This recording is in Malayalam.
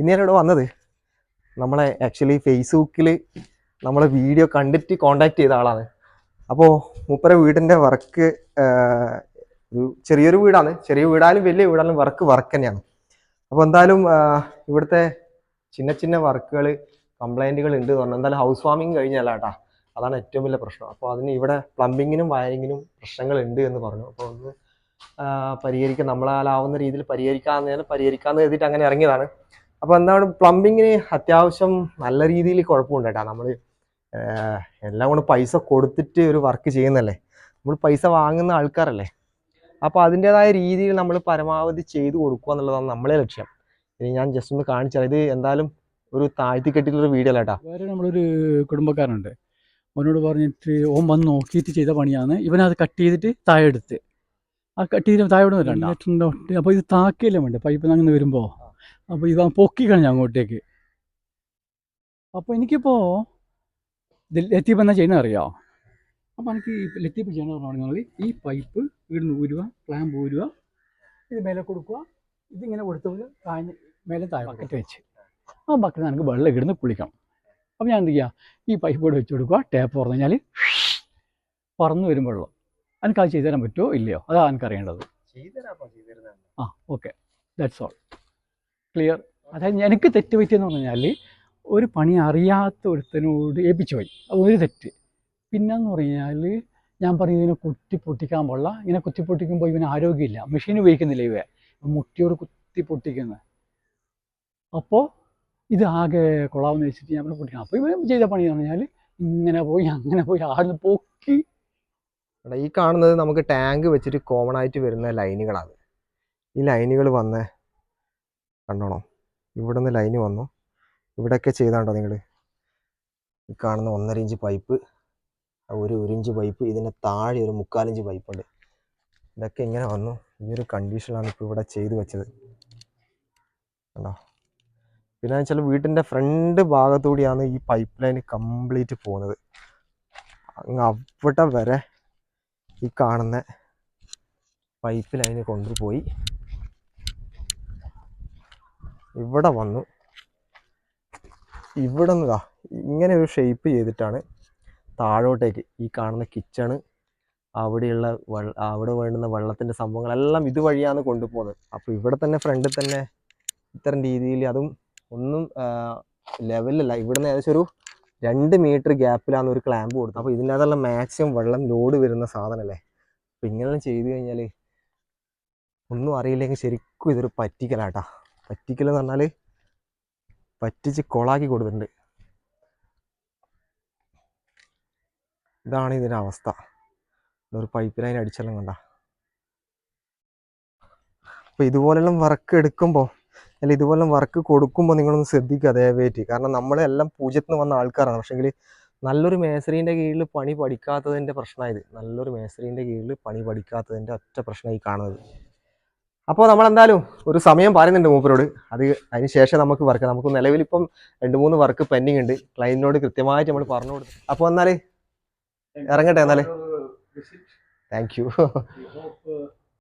ഇന്ന് ഇവിടെ വന്നത് നമ്മളെ ആക്ച്വലി ഫേസ്ബുക്കിൽ നമ്മളെ വീഡിയോ കണ്ടിട്ട് കോണ്ടാക്ട് ചെയ്ത ആളാണ്. അപ്പോൾ മൂപ്പര വീടിന്റെ വർക്ക് ഒരു ചെറിയൊരു വീടാണ്. ചെറിയ വീടായാലും വലിയ വീടാലും വർക്ക് വർക്ക് തന്നെയാണ്. അപ്പോൾ എന്തായാലും ഇവിടുത്തെ ചിന്ന ചിന്ന വർക്കുകൾ കംപ്ലൈന്റുകൾ ഉണ്ട് എന്ന് പറഞ്ഞാൽ എന്തായാലും ഹൗസ് വാമിങ് കേട്ടാ. അതാണ് ഏറ്റവും വലിയ പ്രശ്നം. അപ്പോൾ അതിന് ഇവിടെ പ്ലംബിങ്ങിനും വയറിങ്ങിനും പ്രശ്നങ്ങളുണ്ട് എന്ന് പറഞ്ഞു. അപ്പോൾ ഒന്ന് പരിഹരിക്കാൻ നമ്മളാലാവുന്ന രീതിയിൽ പരിഹരിക്കാമെന്ന് പരിഹരിക്കാമെന്ന് കരുതിയിട്ട് അങ്ങനെ ഇറങ്ങിയതാണ്. അപ്പോൾ എന്താണ് പ്ലംബിങ്ങിന് അത്യാവശ്യം നല്ല രീതിയിൽ കുഴപ്പമുണ്ട് കേട്ടോ നമ്മൾ എല്ലാം കൊണ്ട് പൈസ കൊടുത്തിട്ട് ഒരു വർക്ക് ചെയ്യുന്നല്ലേ? നമ്മൾ പൈസ വാങ്ങുന്ന ആൾക്കാരല്ലേ? അപ്പോൾ അതിന്റെതായ രീതിയിൽ നമ്മൾ പരമാവധി ചെയ്തു കൊടുക്കുക എന്നുള്ളതാണ് നമ്മളെ ലക്ഷ്യം. ഇനി ഞാൻ ജസ്റ്റ് ഒന്ന് കാണിച്ചാൽ ഇത് എന്തായാലും ഒരു താഴ്ത്തി കെട്ടിയിട്ടുള്ള വീഡിയോ അല്ല കേട്ടോ വേറെ നമ്മളൊരു കുടുംബക്കാരുണ്ട് അവനോട് പറഞ്ഞിട്ട് ഓം വന്ന് നോക്കിയിട്ട് ചെയ്ത പണിയാണ്. ഇവനത് കട്ട് ചെയ്തിട്ട് താഴെ എടുത്ത്. ആ കട്ട് ചെയ്തിട്ട് താഴെ ഇടുന്നില്ല അപ്പോൾ ഇത് താക്കിയല്ലേ വേണ്ടേ? പൈപ്പ് അങ്ങനെ വരുമ്പോൾ അപ്പോൾ ഇതാ പൊക്കി കഴിഞ്ഞു അങ്ങോട്ടേക്ക്. അപ്പോൾ എനിക്കിപ്പോൾ ലത്തീഫ് എന്നാ ചെയ്യുന്നത് അറിയാമോ അപ്പോൾ എനിക്ക് ഈ ലത്തീഫ് ചെയ്യണമെന്ന് പറഞ്ഞാൽ ഈ പൈപ്പ് ഇവിടുന്ന് ഊരുക ക്ലാമ്പ് ഊരുക ഇത് മേലെ കൊടുക്കുക ഇതിങ്ങനെ കൊടുത്തപ്പോൾ താഴ്ന്ന് മേലെ താഴെ ബക്കറ്റ് വെച്ച്. ആ ബക്കറ്റ് നമുക്ക് വെള്ളം ഇടുന്ന് കുളിക്കണം. അപ്പോൾ ഞാൻ എന്ത് ചെയ്യുക ഈ പൈപ്പ് കൂടെ വെച്ച് കൊടുക്കുക ടാപ്പ് തുറന്നു കഴിഞ്ഞാൽ പറന്ന് വരും വെള്ളം. എനിക്ക് അത് ചെയ്തു തരാൻ പറ്റുമോ ഇല്ലയോ? അതാണ് എനിക്ക് അറിയേണ്ടത്. ആ ഓക്കെ ദാറ്റ്സ് ഓൾ ക്ലിയർ അതായത് എനിക്ക് തെറ്റ് പറ്റിയെന്ന് പറഞ്ഞു കഴിഞ്ഞാൽ ഒരു പണി അറിയാത്ത ഒരുത്തനോട് ഏൽപ്പിച്ചു പോയി. ഒരു തെറ്റ്. പിന്നെന്ന് പറഞ്ഞാൽ ഞാൻ പറഞ്ഞു ഇതിനെ കുത്തി പൊട്ടിക്കാൻ പാടില്ല. ഇങ്ങനെ കുത്തി പൊട്ടിക്കുമ്പോൾ ഇവന് ആരോഗ്യമില്ല. മെഷീൻ ഉപയോഗിക്കുന്നില്ല ഇവ മുട്ടിയോട് കുത്തി പൊട്ടിക്കുന്നത് അപ്പോൾ ഇത് ആകെ കൊള്ളാമെന്ന് വെച്ചിട്ട് ഞാൻ പൊട്ടിക്കണം. അപ്പോൾ ഇവൻ ചെയ്ത പണി എന്ന് പറഞ്ഞാൽ ഇങ്ങനെ പോയി അങ്ങനെ പോയി ആടുന്ന് പൊക്കി. ഈ കാണുന്നത് നമുക്ക് ടാങ്ക് വെച്ചിട്ട് കോമൺ ആയിട്ട് വരുന്ന ലൈനുകളാണ്. ഈ ലൈനുകൾ വന്ന് കണ്ടോണോ? ഇവിടെ നിന്ന് ലൈന് വന്നു. ഇവിടെയൊക്കെ ചെയ്താണ്ടോ നിങ്ങൾ ഈ കാണുന്ന ഒന്നര ഇഞ്ച് പൈപ്പ് ഒരു ഒരു ഇഞ്ച് പൈപ്പ് ഇതിന് താഴെ ഒരു മുക്കാലിഞ്ച് പൈപ്പ് ഉണ്ട്. ഇതൊക്കെ ഇങ്ങനെ വന്നു. ഈ ഒരു കണ്ടീഷനിലാണ് ഇപ്പോൾ ഇവിടെ ചെയ്തു വെച്ചത്. കണ്ടോ? പിന്നെ വെച്ചാൽ വീട്ടിന്റെ ഫ്രണ്ട് ഭാഗത്തുകൂടിയാണ് ഈ പൈപ്പ് ലൈൻ കംപ്ലീറ്റ് പോകുന്നത്. അങ്ങ് അവിടെ വരെ ഈ കാണുന്ന പൈപ്പ് ലൈന് കൊണ്ടുപോയി. ഇവിടെ വന്നു. ഇവിടെ നിന്നാ ഇങ്ങനെ ഒരു ഷേപ്പ് ചെയ്തിട്ടാണ് താഴോട്ടേക്ക് ഈ കാണുന്ന കിച്ചണ് അവിടെയുള്ള അവിടെ വേണ്ടുന്ന വെള്ളത്തിന്റെ സംഭവങ്ങളെല്ലാം ഇതുവഴിയാണ് കൊണ്ടുപോകുന്നത്. അപ്പോൾ ഇവിടെ തന്നെ ഫ്രണ്ടിൽ തന്നെ ഇത്തരം രീതിയിൽ അതും ഒന്നും ലെവലല്ല ഇവിടുന്ന് ഏകദേശം ഒരു രണ്ട് മീറ്റർ ഗ്യാപ്പിലാണ് ഒരു ക്ലാമ്പ് കൊടുത്തത്. അപ്പോൾ ഇതിനകത്തുള്ള മാക്സിമം വെള്ളം ലോഡ് വരുന്ന സാധനമല്ലേ? അപ്പോൾ ഇങ്ങനെല്ലാം ചെയ്തു കഴിഞ്ഞാൽ ഒന്നും അറിയില്ലെങ്കിൽ ശരിക്കും ഇതൊരു പറ്റിക്കലാട്ടാ. പറ്റിക്കൽ എന്ന് പറഞ്ഞാൽ പറ്റിച്ച് കൊളാക്കി കൊടുത്തിട്ടുണ്ട്. ഇതാണ് ഇതിന്റെ അവസ്ഥ. ഒരു പൈപ്പ് ലൈൻ അടിച്ചെല്ലാം കണ്ട. അപ്പോൾ ഇതുപോലെല്ലാം വർക്ക് എടുക്കുമ്പോൾ അല്ല ഇതുപോലെ വർക്ക് കൊടുക്കുമ്പോൾ നിങ്ങളൊന്ന് ശ്രദ്ധിക്കുക ദയവേറ്റ് കാരണം നമ്മളെല്ലാം പൂജ്യത്തിന് വന്ന ആൾക്കാരാണ്. പക്ഷേങ്കിൽ നല്ലൊരു മേസറീന്റെ കീഴിൽ പണി പഠിക്കാത്തതിന്റെ പ്രശ്നമായത് നല്ലൊരു മേസറീന്റെ കീഴിൽ പണി പഠിക്കാത്തതിന്റെ ഒറ്റ പ്രശ്നമായി കാണുന്നത്. അപ്പോൾ നമ്മൾ എന്തായാലും ഒരു സമയം പറയുന്നുണ്ട് മൂപ്പരോട്. അത് അതിന് ശേഷം നമുക്ക് വർക്ക് നമുക്ക് നിലവിൽ ഇപ്പം രണ്ട് മൂന്ന് വർക്ക് പെൻഡിങ് ഉണ്ട്. ക്ലയന്റിനോട് കൃത്യമായിട്ട് നമ്മൾ പറഞ്ഞു കൊടുത്തു. അപ്പോൾ എന്നാൽ ഇറങ്ങട്ടെ എന്നാൽ താങ്ക് യു